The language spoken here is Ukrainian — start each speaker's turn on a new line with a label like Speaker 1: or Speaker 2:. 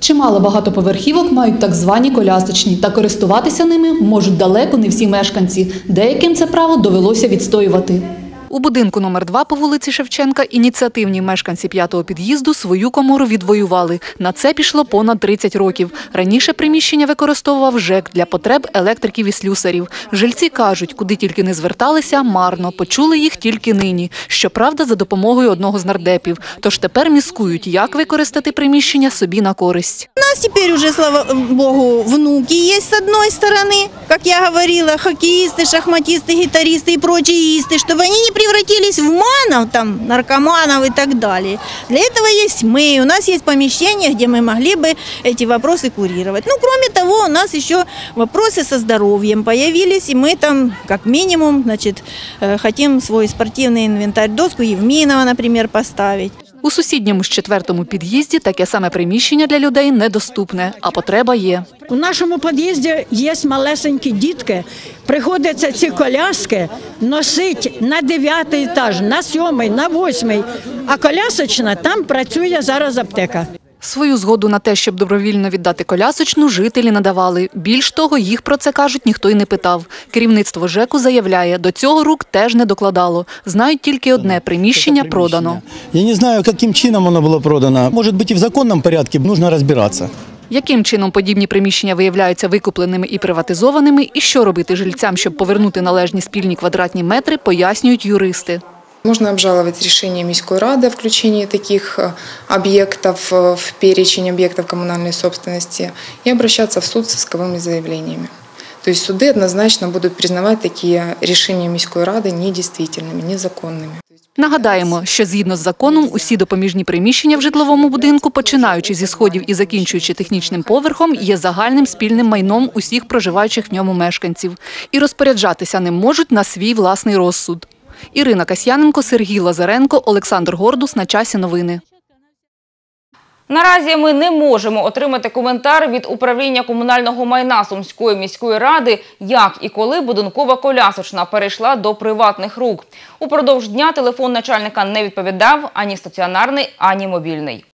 Speaker 1: Чимало багатоповерхівок мають так звані колясочні, та користуватися ними можуть далеко не всі мешканці. Деяким це право довелося відстоювати. У будинку номер 2 по вулиці Шевченка ініціативні мешканці п'ятого під'їзду свою комору відвоювали. На це пішло понад 30 років. Раніше приміщення використовував ЖЕК для потреб електриків і слюсарів. Жильці кажуть, куди тільки не зверталися, марно. Почули їх тільки нині. Щоправда, за допомогою одного з нардепів. Тож тепер міскують, як використати приміщення собі на користь.
Speaker 2: У нас теперь уже, слава богу, внуки есть с одной стороны, как я говорила, хоккеисты, шахматисты, гитаристы и прочеисты, чтобы они не превратились в манов, там, наркоманов и так далее. Для этого есть мы, у нас есть помещение, где мы могли бы эти вопросы курировать. Ну, кроме того, у нас еще вопросы со здоровьем появились, и мы там, как минимум, значит, э, хотим свой спортивный инвентарь, доску Евминова, например, поставить.
Speaker 1: У сусідньому ж четвертому під'їзді таке саме приміщення для людей недоступне, а потреба є.
Speaker 3: У нашому під'їзді є малесенькі дітки. Приходиться ці коляски носити на дев'ятий етаж, на сьомий, на восьмий. А колясочна там працює зараз аптека.
Speaker 1: Свою згоду на те, щоб добровільно віддати колясочну, жителі надавали. Більш того, їх про це кажуть, ніхто й не питав. Керівництво ЖЕКу заявляє, до цього рук теж не докладало. Знають тільки одне приміщення продано.
Speaker 4: Я не знаю, каким чином оно было продано. Может быть и в законном порядке, нужно разбираться.
Speaker 1: Яким чином подібні приміщення виявляються викупленими і приватизованими, і що робити жильцям, щоб повернути належні спільні квадратні метри, пояснюють юристи.
Speaker 5: Можно обжаловать решение Міської ради о включении таких э, объектов э, в перечень объектов коммунальной собственности и обращаться в суд с исковыми заявлениями. То есть суды однозначно будут признавать такие решения Міської ради недействительными, незаконными.
Speaker 1: Нагадаємо, що згідно з законом усі допоміжні приміщення в житловому будинку, починаючи зі сходів і закінчуючи технічним поверхом, є загальним спільним майном усіх проживаючих в ньому мешканців. І розпоряджатися ним можуть на свій власний розсуд. Ірина Касьяненко, Сергій Лазаренко, Олександр Гордус. На часі новини.
Speaker 6: Наразі ми не можемо отримати коментар від управління комунального майна Сумської міської ради, як і коли будинкова колясочна перейшла до приватних рук. Упродовж дня телефон начальника не відповідав ані стаціонарний, ані мобільний.